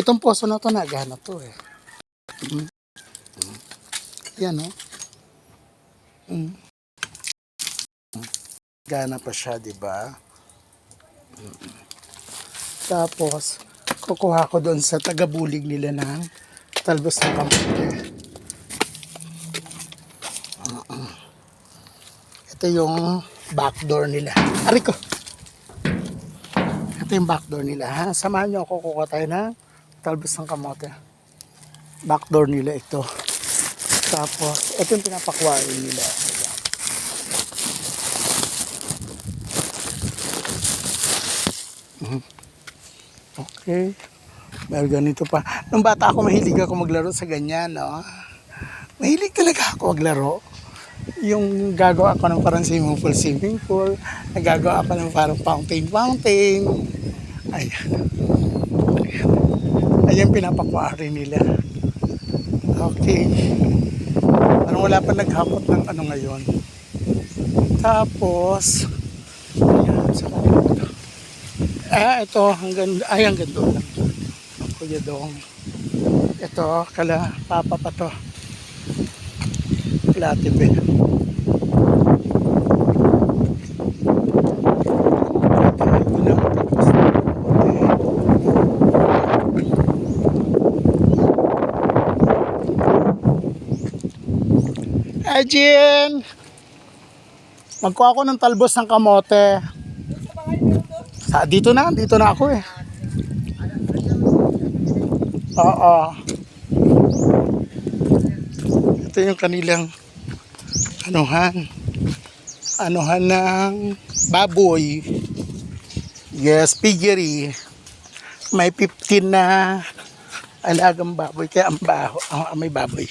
Itong poso na to, nagana to eh. Mm. Mm. Yan oh. Mm. Mm. Gana pa siya, di ba? Mm. Tapos, kukuha ko doon sa tagabulig nila ng talbos ng kamote. Mm-mm. Ito yung backdoor nila. Ari ko! Ito yung backdoor nila. Ha? Samahan nyo ako kukuha tayo ng talbos ng kamote. Backdoor nila ito. Tapos, ito yung pinapakwain nila. Mhm. Okay. Meron ganito pa. Nung bata ako, mahilig ako maglaro sa ganyan, no? Mahilig talaga ako maglaro. Yung gagawa ako ng parang swimming pool, swimming pool. Nagagawa ako ng parang fountain, fountain. Ayan. Ayan pinapakwari nila. Okay. Parang wala pa naghakot ng ano ngayon. Tapos, ayan, ito. Ah, ito, hanggang, ay, hanggang doon lang. Kuya Dong. Ito, kala, papa pa to. Latib eh. Ito na, tapos na. Hi! Magkuha ako ng talbos ng kamote. Sa, dito na, dito na ako eh. Oo. Ito yung kanilang anuhan. Anuhan ng baboy. Yes, piggery. May 15 na alagang baboy. Kaya ang baho, ah, may baboy.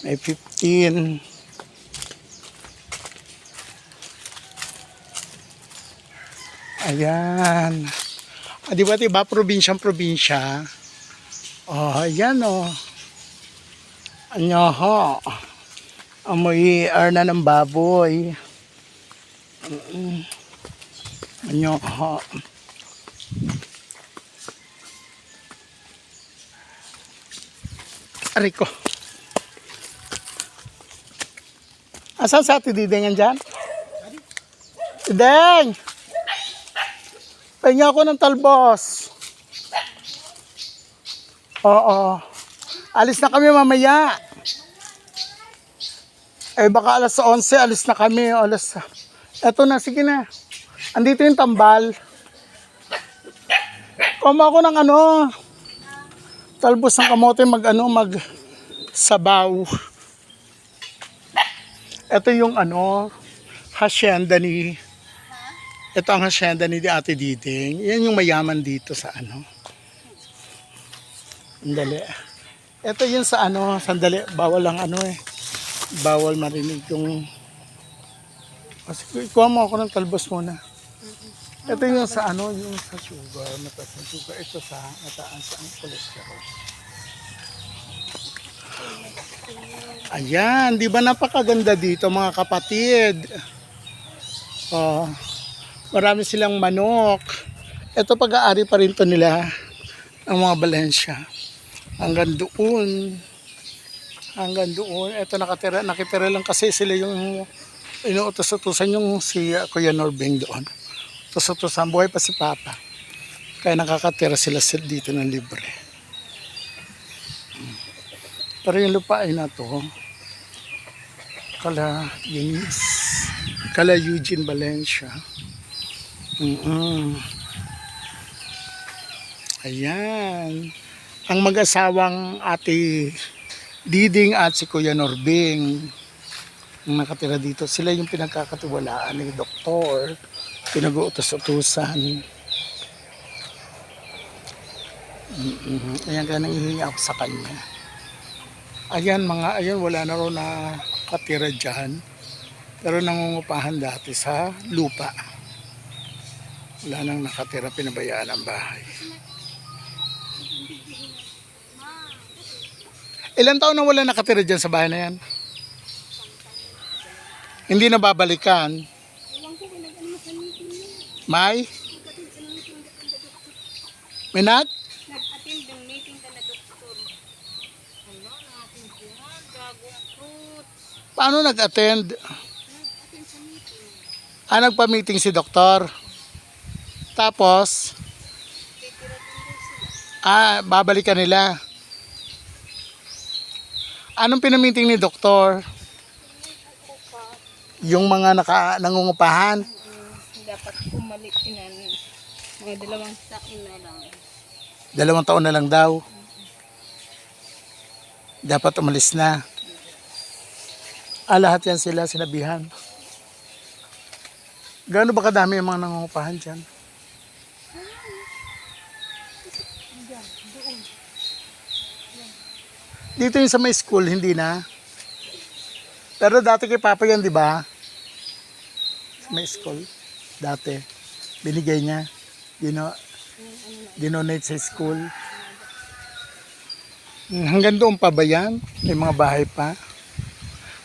May 15. Ayan. Ah, di ba, di ba, probinsyang probinsya? Oh, ayan oh. Ano ho? Amoy air na ng baboy. Ano ho? Aray ko. Asan sa ati didengan dyan? Dideng! Pahinga ako ng talbos. Oo. Alis na kami mamaya. Eh baka alas 11, alis na kami. Alas... Eto na, sige na. Andito yung tambal. Kuma ako ng ano, talbos ng kamote mag ano, mag sabaw. Ito yung ano, hacienda ni ito ang hacienda ni Ate Diding. Yan yung mayaman dito sa ano. Sandali. Ito yun sa ano, sandali, bawal lang ano eh. Bawal marinig yung... O, sige, ikuha mo ako ng talbos muna. Ito yung sa ano, yung sa sugar, mataas na sugar. Ito sa mataas ang cholesterol. Ayan, di ba napakaganda dito mga kapatid? Oh, marami silang manok. Ito pag-aari pa rin to nila ang mga Valencia. Hanggang doon. Hanggang doon. Ito nakatira, nakitira lang kasi sila yung inuutos-utusan yung si uh, Kuya Norbing doon. Utos-utusan, buhay pa si Papa. Kaya nakakatira sila sil- dito ng libre. Pero yung lupain na to, kala Eunice, kala Eugene Valencia. mm Ayan. Ang mag-asawang ate Diding at si Kuya Norbing ang nakatira dito. Sila yung pinagkakatiwalaan ni Doktor. Pinag-uutos-utusan. Mm-mm. Ayan kaya nangihingi ako sa kanya. Ayan mga, ayan wala na raw na katira dyan. Pero nangungupahan dati sa lupa. Wala nang nakatira, pinabayaan ang bahay. Ilan taon na wala nakatira dyan sa bahay na yan? Hindi na babalikan. May? Ano, ano, Paano nag-attend? Ah, nagpa-meeting si doktor. Tapos, ah, babalikan nila. Anong pinamiting ni doktor? Yung mga naka, nangungupahan? dapat umalik inan. Mga dalawang taon na lang. Dalawang taon na lang daw. Dapat umalis na. Ah, lahat yan sila sinabihan. Gaano ba kadami yung mga nangungupahan dyan? Dito yung sa may school, hindi na. Pero dati kay Papa yan, di ba? Sa may school. Dati. Binigay niya. Dino, dinonate sa school. Hanggang doon pa ba yan? May mga bahay pa?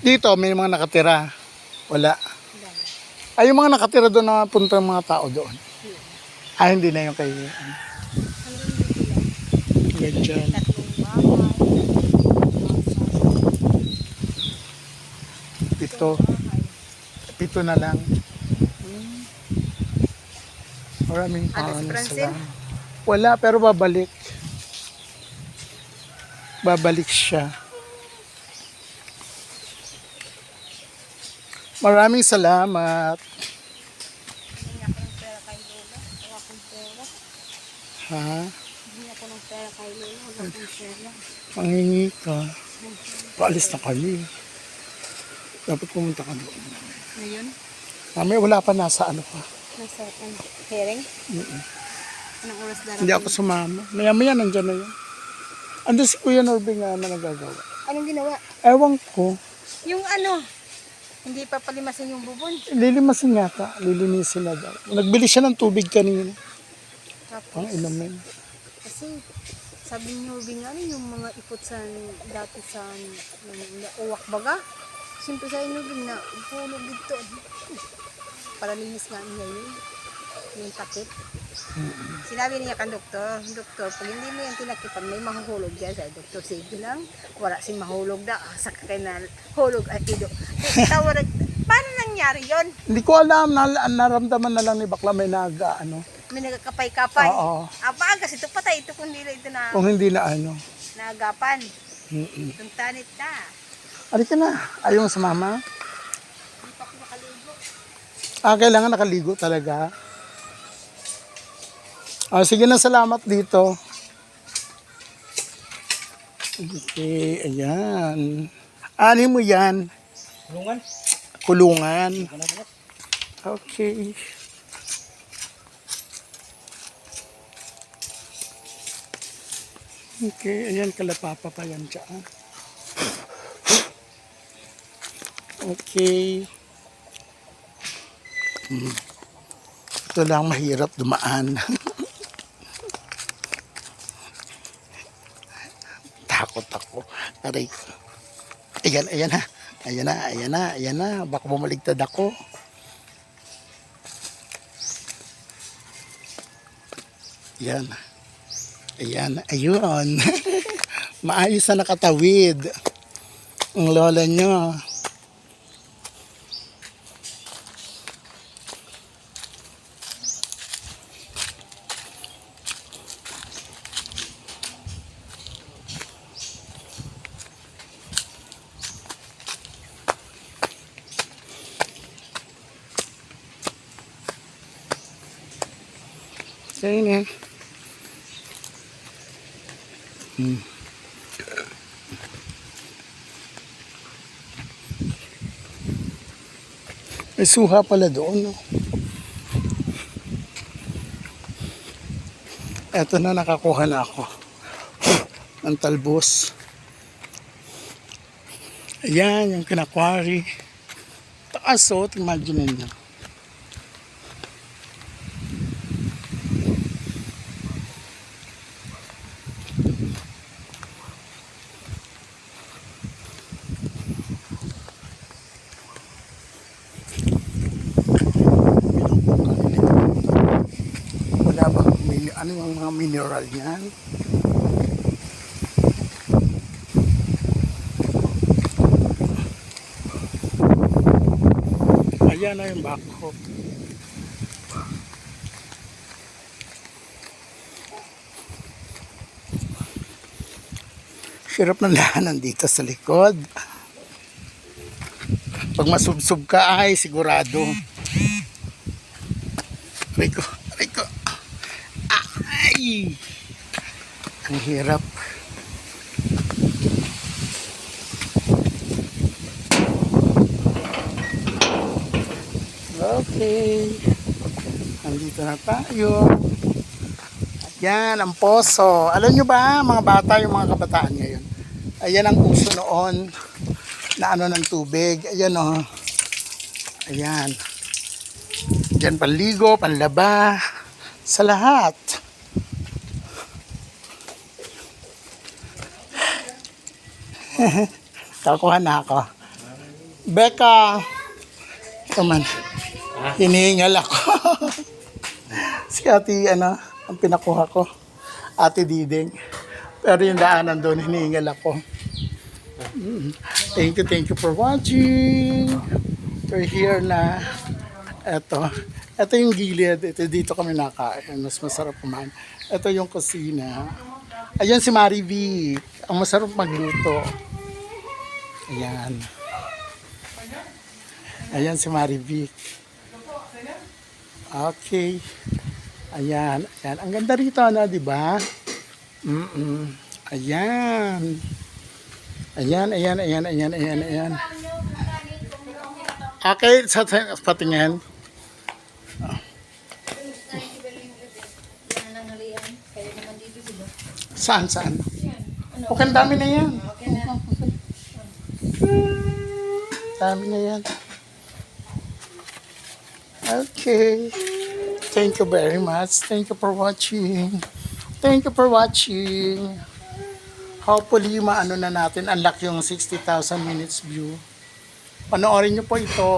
Dito, may mga nakatira. Wala. Ay, yung mga nakatira doon na punta ng mga tao doon. Ah, hindi na yung kay... Yan dyan. Tatlong bahay. Pito. Pito na lang. Maraming Francine? salamat. Wala, pero babalik. Babalik siya. Maraming salamat. Hindi ako ng pera kay Lola. Wala akong pera. Ha? Hindi ako ng pera kay Lola. Wala akong pera. Mangingi ka. Paalis na kami. Dapat pumunta ka doon. Ngayon, Mamaya wala pa nasa ano pa. nasa um, hearing. Anong oras darating? Hindi ako sumama. Maya maya nandyan na yun. Ando si Kuya Norby nga na nagagawa. Anong ginawa? Ewan ko. Yung ano, hindi pa palimasin yung bubon. Lilimasin yata. Lilinisin na daw. Nagbili siya ng tubig kanina. Tapos, Ang inumin. kasi sabi niyo, Bing, ano yung mga ipot sa dati sa um, uwak baga? Siyempre sa inyo, Bing, na hulog dito. Para linis nga niya yun. Yung takip. Sinabi niya kan doktor, doktor, pag hindi mo yan tinakipan, may mahuhulog dyan. Sa doktor, sige lang. Wala si mahulog na. Sa na hulog ay ido. Tawag, paano nangyari yon? Hindi ko alam. Na, naramdaman na lang ni Bakla may nag, ano. May nagkakapay-kapay. Oo. Apa, kasi ito patay. Ito kundi ito na Kung hindi na ano. naagapan. Mm-mm. Itong tanit na. Halika na. Ayaw mo sa mama? Hindi pa ako nakaligo. Ah, kailangan nakaligo talaga. Ah, sige na, salamat dito. Okay, ayan. Ani mo yan? Kulungan. Kulungan. Okay. Okay, ayan, kalapapa pa yan dyan. Okay. Hmm. Ito lang mahirap dumaan. Takot ako. Aray. Ayan, ayan na. Ayan na, ayan na, ayan na. Baka bumaligtad ako. Ayan. Ayan, ayun. Maayos na nakatawid. Ang lola nyo. Ayun yan. Hmm. May suha pala doon. No? Eto na, nakakuha na ako. Ng talbos. Ayan, yung kinakwari. Taas o, imagine nyo. Wala ba? May, ano yung mga mineral yan. Ayan na yung backhoe. Hirap ng lahanan dito sa likod. Pag masubsob ka ay sigurado. Rico. Ay! Ang hirap. Okay. Nandito na tayo. Ayan, ang poso. Alam nyo ba, mga bata, yung mga kabataan ngayon. Ayan ang uso noon na ano ng tubig. Ayan o. Oh. Ayan. Panligo, panlaba, sa lahat. Kakuha na ako. Becca! Ito man. Hinihingal ako. si ate, ano, ang pinakuha ko. Ate Diding. Pero yung daanan doon, hinihingal ako. Mm. Thank you, thank you for watching. We're here na. Ito. Ito yung gilid. Ito dito kami nakain. Mas masarap kumain. Ito yung kusina. Ayan si Mari V. Ang masarap magluto. Ayan. Ayan si Mari V. Okay. Ayan. Ayan. Ang ganda rito, ano, di ba? Mm-mm. Ayan. Ayan, ayan, ayan, ayan, ayan, ayan. Okay, sa patingin. Saan, saan? Okay, ang dami na yan. Dami na yan. Okay. Thank you very much. Thank you for watching. Thank you for watching. Hopefully, maano na natin, unlock yung 60,000 minutes view. Panoorin niyo po ito.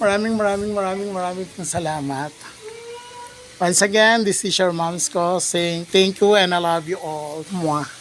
Maraming, maraming, maraming, maraming salamat. Once again, this is your mom's call saying thank you and I love you all. Mwah.